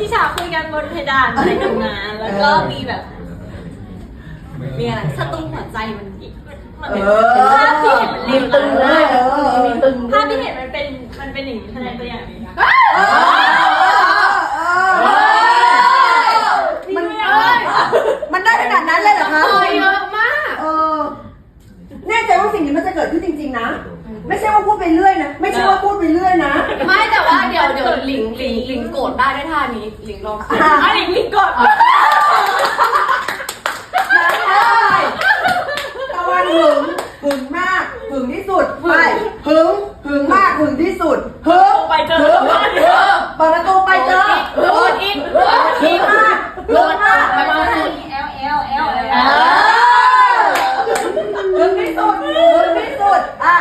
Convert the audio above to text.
พี่ชาคุยกันบนเพดานอะไรกันมาแล้วก็มีแบบมีอะไรสตูหัวใจมันอีกมันเอเป็นอภาพที่เห็นมันริมตึงเลยเออริมตึงภาพที่เห็นมันเป็นมันเป็นอย่างนี้แสดงตัวอย่างนี้นะเออเออมันมันได้ขนาดนั้นเลยเหรอคะเยอะมาก เออแน่ใจว่าสิ่งนี้มันจะเกิดขึ้นจริง ๆ นะ ไม่ใช่ว่าพูดไปเรื่อยนะ ไม่ใช่ว่าพูดไปเรื่อยนะ ไม่ โกรธได้ด้วยท่านี้หลิงลองสิอะหลิงหลิงโกรธตะวันหึงหึงมากหึงที่สุดไปหึงหึงมากหึงที่สุดหึงไปเจอหึงหึงเปิดประตูไปเจอหึงอีกหึงอีกมากหึงมากไปมาลเอลเอลหึงที่สุดหึงที่สุดอะ